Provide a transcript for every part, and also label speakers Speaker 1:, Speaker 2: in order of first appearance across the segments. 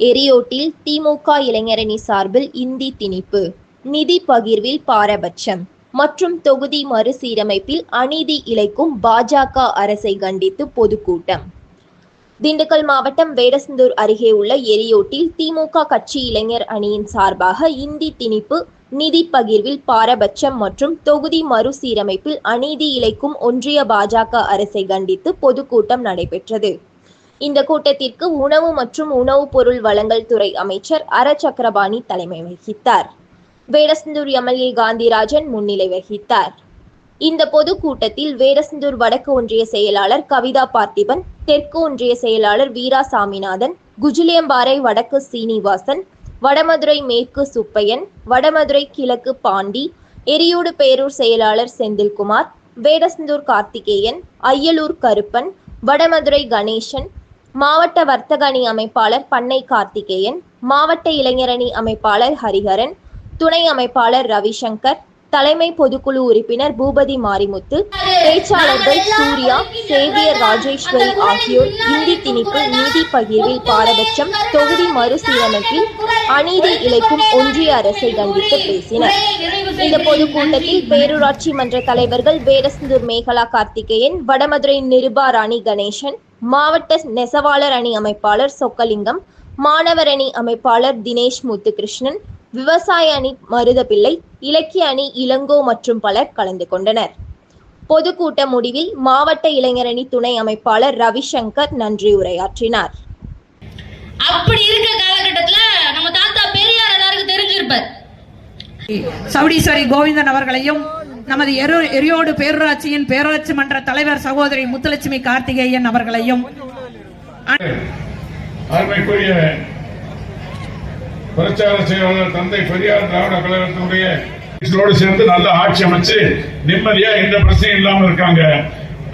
Speaker 1: எரியோட்டில் திமுக இளைஞரணி சார்பில் இந்தி திணிப்பு. நிதி பகிர்வில் பாரபட்சம். மற்றும் தொகுதி மறுசீரமைப்பில் அநீதி இழைக்கும் பாஜக அரசை கண்டித்து பொதுக்கூட்டம். திண்டுக்கல் மாவட்டம் வேடசந்தூர் அருகே உள்ள எரியோட்டில் திமுக கட்சி இளைஞர் அணியின் சார்பாக இந்தி திணிப்பு நிதி பகிர்வில் பாரபட்சம் மற்றும் தொகுதி மறுசீரமைப்பில் அநீதி இழைக்கும் ஒன்றிய பாஜக அரசை கண்டித்து பொதுக்கூட்டம் நடைபெற்றது. இந்த கூட்டத்திற்கு உணவு மற்றும் உணவுப் பொருள் வழங்கல் துறை அமைச்சர் அர சக்கரபாணி தலைமை வகித்தார். வேடசந்தூர் எம்எல்ஏ காந்திராஜன் முன்னிலை வகித்தார். இந்த பொதுக்கூட்டத்தில் வேடசந்தூர் வடக்கு ஒன்றிய செயலாளர் கவிதா பார்த்திபன் தெற்கு ஒன்றிய செயலாளர் வீரா சாமிநாதன் குஜிலியம்பாறை வடக்கு சீனிவாசன் வடமதுரை மேற்கு சுப்பையன் வடமதுரை கிழக்கு பாண்டி எரியோடு பேரூர் செயலாளர் செந்தில்குமார் வேடசந்தூர் கார்த்திகேயன் அய்யலூர் கருப்பன் வடமதுரை கணேசன் மாவட்ட வர்த்தக அணி அமைப்பாளர் பண்ணை கார்த்திகேயன் மாவட்ட இளைஞரணி அமைப்பாளர் ஹரிஹரன் துணை அமைப்பாளர் ரவிசங்கர் தலைமை பொதுக்குழு உறுப்பினர் பூபதி மாரிமுத்து பேச்சாளர்கள் சூர்யா சேவியர் ராஜேஸ்வரி ஆகியோர் இந்தி திணிப்பு நீதி பகிர்வில் பாரபட்சம் தொகுதி மறுசீரமைப்பில் அநீதி இழைக்கும் ஒன்றிய அரசை கண்டித்து பேசினர். இந்த பொதுக்கூட்டத்தில் பேரூராட்சி மன்ற தலைவர்கள் வேடசந்தூர் மேகலா கார்த்திகேயன் வடமதுரை நிருபா ராணி கணேசன் மாவட்ட நெசவாளர் அணி அமைப்பாளர் சொக்கலிங்கம் மாணவர் அணி அமைப்பாளர் தினேஷ் முத்துகிருஷ்ணன் விவசாய அணி மருதபிள்ளை இலக்கிய அணி இளங்கோ மற்றும் பலர் கலந்து கொண்டனர். பொதுக்கூட்ட முடிவில் மாவட்ட இளைஞரணி துணை அமைப்பாளர் ரவிசங்கர் நன்றி உரையாற்றினார்.
Speaker 2: அப்படி இருக்க காலகட்டத்துல நம்ம தாத்தா பெரியார் எல்லாருக்கும் தெரிஞ்சிருப்பார்.
Speaker 3: சவுடீஸ்வரி கோவிந்தன் அவர்களையும் நமது எரியோடு பேரூராட்சியின் பேரூராட்சி மன்ற தலைவர் சகோதரி முத்துலட்சுமி கார்த்திகேயன் அவர்களையும்
Speaker 4: பிரச்சார செயலாளர் தந்தை பெரியார் திராவிட கழகத்தினுடைய சேர்ந்து நல்ல ஆட்சி அமைச்சு நிம்மதியா எந்த பிரச்சனையும் இல்லாம இருக்காங்க.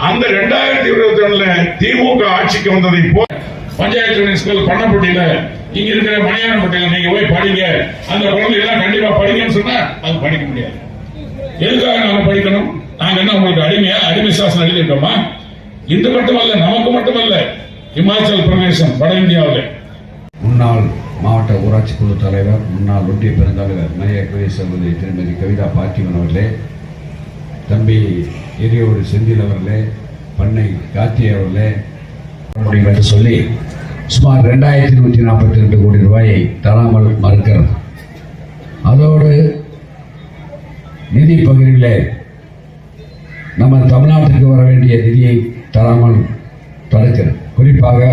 Speaker 4: அந்த ரெண்டாயிரத்தி இருபத்தி ஒண்ணுல திமுக ஆட்சிக்கு வந்ததை போல் பஞ்சாயத்து ஸ்கூல் பண்ணப்பட்டியில இங்க இருக்கிற மணியானப்பட்டியில நீங்க போய் படிங்க. அந்த குழந்தைகள் கண்டிப்பா படிங்கன்னு சொன்னா அது படிக்க முடியாது. எதுக்காக நாங்க படிக்கணும்? நாங்க என்ன உங்களுக்கு அடிமையா? அடிமை சாசனம் எழுதிட்டோமா இது மட்டுமல்ல நமக்கு மட்டுமல்ல. இமாச்சல் பிரதேசம் வட இந்தியாவில்.
Speaker 5: முன்னாள் மாவட்ட ஊராட்சி குழு தலைவர் முன்னாள் ஒன்றிய பெருந்தலைவர் மரியாதைக்குரிய சகோதரி திருமதி கவிதா பார்த்திவன் அவர்களே தம்பி எரியோடு செந்தில் அவர்களே பண்ணை கார்த்திகை அவர்களே முடியும் என்று சொல்லி சுமார் ரெண்டாயிரத்தி நூற்றி நாற்பத்தி ரெண்டு கோடி ரூபாயை தராமல் மறுக்கிறது நிதி பகிர்விலே நம்ம தமிழ்நாட்டுக்கு வர வேண்டிய நிதியை தராமல் தடுக்கிறது குறிப்பாக